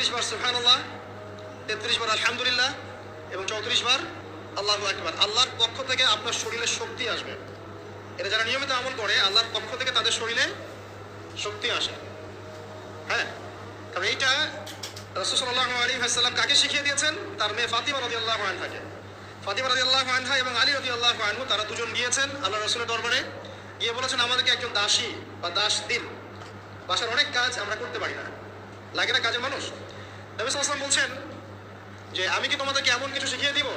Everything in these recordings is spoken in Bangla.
তেত্রিশ বার সুহান আল্লাহ তেত্রিশ বার আলহামদুলিল্লাহ এবং চৌত্রিশ বার আল্লাহ একবার আল্লাহর পক্ষ থেকে আপনার শরীরে শক্তি আসবে। এটা যারা নিয়মিত আমল করে, আল্লাহর পক্ষ থেকে তাদের শরীরে শক্তি আসে। হ্যাঁ? তবে এইটা রসুসল্লাহ আলী ভাইসাল্লাম কাকে শিখিয়ে দিয়েছেন? তার মেয়ে ফাতিমা রদি আল্লাহ আনহাকে। ফাতিমা রদি আল্লাহ আনহা এবং আলী রদি আল্লাহ আনহু, তারা দুজন গিয়েছেন আল্লাহ রসুলের দরবারে। গিয়ে বলেছেন, আমাদেরকে একজন দাসী বা দাস দিন বাসার অনেক কাজ আমরা করতে পারি না। লাগে না কাজের মানুষ? নবী সাল্লাম বলছেন যে, আমি কি তোমাদেরকে এমন কিছু শিখিয়ে দিব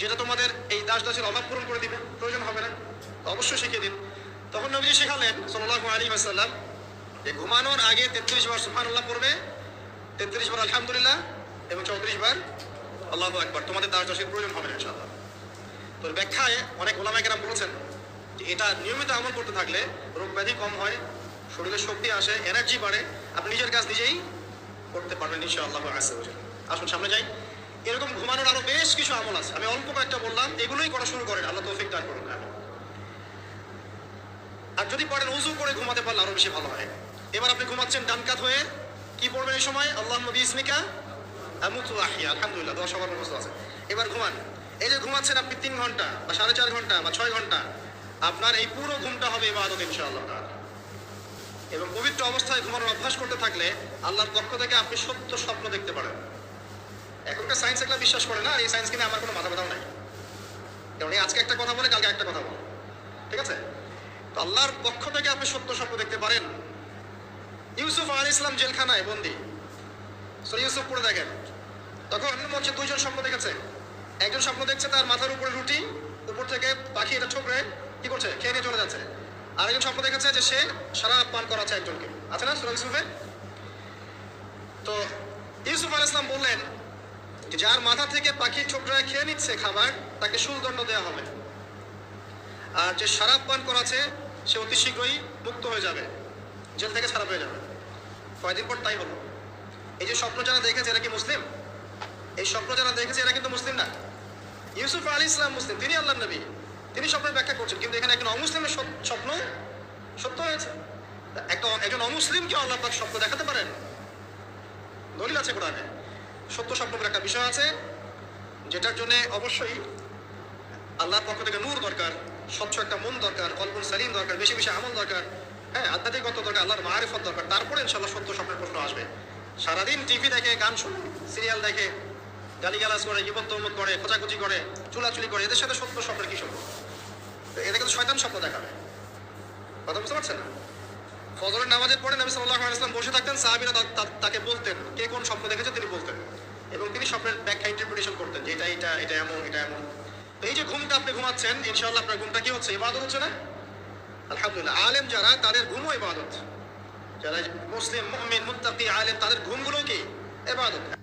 যেটা তোমাদের এই দাস দাসের অভাব পূরণ করে দিবে? প্রয়োজন হবে না? অবশ্যই শিখিয়ে দিন। তখন নবীজি শেখালেন সাল্লাহ আলী আসাল্লাম যে, ঘুমানোর আগে তেত্রিশ বার সুফানুল্লাহ পড়বে, তেত্রিশ বার আলহামদুলিল্লাহ এবং চৌত্রিশ বার আল্লাহ একবার তোমাদের দাস দাসের প্রয়োজন হবে না ইনশাআল্লাহ। তো ব্যাখ্যায় অনেক ওলামাইকেরাম বলেছেন যে, এটা নিয়মিত আমল করতে থাকলে রোগ ব্যাধি কম হয় শরীরে শক্তি আসে এনার্জি বাড়ে, আপনি নিজের কাজ নিজেই করতে পারবেন ইনশাআল্লাহ আসতে বলছেন আসুন, সামনে যাই। এরকম ঘুমানোর আরও বেশ কিছু আমল আছে। আমি অল্প কয়েকটা বললাম, এগুলোই করা শুরু করেন, আল্লাহ তৌফিক দান করুন। আর যদি পারেন উজু করে ঘুমাতে পারলে আরও বেশি ভালো হয়। এবার আপনি ঘুমাচ্ছেন ডান কাত হয়ে, কি পড়বেন এই সময়? আল্লাহ নবী ইসমিকা আমুতু আলহামদুলিল্লাহ, দশ সবার মুখস্থ আছে। এবার ঘুমান। এই যে ঘুমাচ্ছেন আপনি তিন ঘণ্টা বা সাড়ে চার ঘণ্টা বা ছয় ঘণ্টা, আপনার এই পুরো ঘুমটা হবে এবার ইবাদত ইনশাআল্লাহ। এবং পবিত্র অবস্থায় ঘুমানোর অভ্যাস করতে থাকলে আল্লাহর পক্ষ থেকে আপনি সত্য স্বপ্ন দেখতে পারেন। এখনকার সায়েন্স এগুলো বিশ্বাস করে না এই সায়েন্স কিনে আমার কোনো মাথা ব্যথাও নাই। কারণ আজকে একটা কথা বলে, কালকে একটা কথা বলে। ঠিক আছে? তো আল্লাহর পক্ষ থেকে আপনি সত্য স্বপ্ন দেখতে পারেন। ইউসুফ আল ইসলাম জেলখানায়, বন্দি। সো ইউসুফ পড়ে দেখেন। তখন মঞ্চে দুইজন স্বপ্ন দেখেছে। একজন স্বপ্ন দেখছে তার মাথার উপরে রুটি, উপর থেকে পাখি এটা ঠোকরে কি করছে, খেয়ে নিয়ে চলে যাচ্ছে। আরেকজন স্বপ্ন দেখেছে যে সে সারা পান করাচ্ছে একজনকে। আছে না সুরা ইউসুফে তো ইউসুফ আল ইসলাম বললেন যার মাথা থেকে পাখি ঠোকরায় খেয়ে নিচ্ছে খাবার, তাকে সুলদণ্ড দেওয়া হবে। আর যে সারাপ পান করাছে সে অতি শীঘ্রই মুক্ত হয়ে যাবে। জেল থেকে ছাড়া পেয়ে যাবে। কয়দিন পর তাই হলো। এই যে স্বপ্ন যারা দেখেছে, এরা কি মুসলিম? এই স্বপ্ন যারা দেখেছে, এরা কিন্তু মুসলিম না। ইউসুফ আলী ইসলাম মুসলিম, তিনি আল্লাহ নবী। তিনি স্বপ্নের ব্যাখ্যা করছেন, কিন্তু এখানে একজন অমুসলিমের স্বপ্ন সত্য হয়েছে। একটা একজন অমুসলিমকে আল্লাহ স্বপ্ন দেখাতে পারেন? দলিল আছে কোরআনে। সত্য স্বপ্ন একটা বিষয় আছে, যেটার জন্য অবশ্যই আল্লাহর পক্ষ থেকে নূর দরকার, স্বচ্ছ একটা মন দরকার, কল্পন সালিম দরকার, বেশি বেশি আমল দরকার হ্যাঁ আধ্যাত্মিকতা দরকার, আল্লাহর মারিফত দরকার, তারপরে ইনশাল্লাহ সত্য স্বপ্নের প্রশ্ন আসবে। সারাদিন টিভি দেখে, গান শুনে সিরিয়াল দেখে গালিগালাজ করে ইবত তহমত করে খোঁচাখুচি করে, চুলাচুলি করে, এদের সাথে সত্য স্বপ্নের কি সম্পর্ক? এদের কিন্তু শয়তান স্বপ্ন দেখাবে। কথা বুঝতে পারছেন? না ফজরের নামাজের পরে নবী সাল্লাহ ইসলাম বসে থাকতেন, সাহাবিরা তাকে বলতেন, কে কোন স্বপ্ন দেখেছে তিনি বলতেন। এবং তিনি স্বপ্নের ব্যাখ্যা ইন্টারপ্রিটেশন করতেন যে এটা এটা এটা এমন এটা এমন। তো এই যে ঘুমটা আপনি ঘুমাচ্ছেন, ইনশাআল্লাহ আপনার ঘুমটা কি হচ্ছে? ইবাদত হচ্ছে না? আলহামদুলিল্লাহ। আলেম যারা, তাদের ঘুমও ইবাদত। যারা মুসলিম, মুমিন, মুত্তাকি, আলেম, তাদের ঘুমগুলো কি? ইবাদত।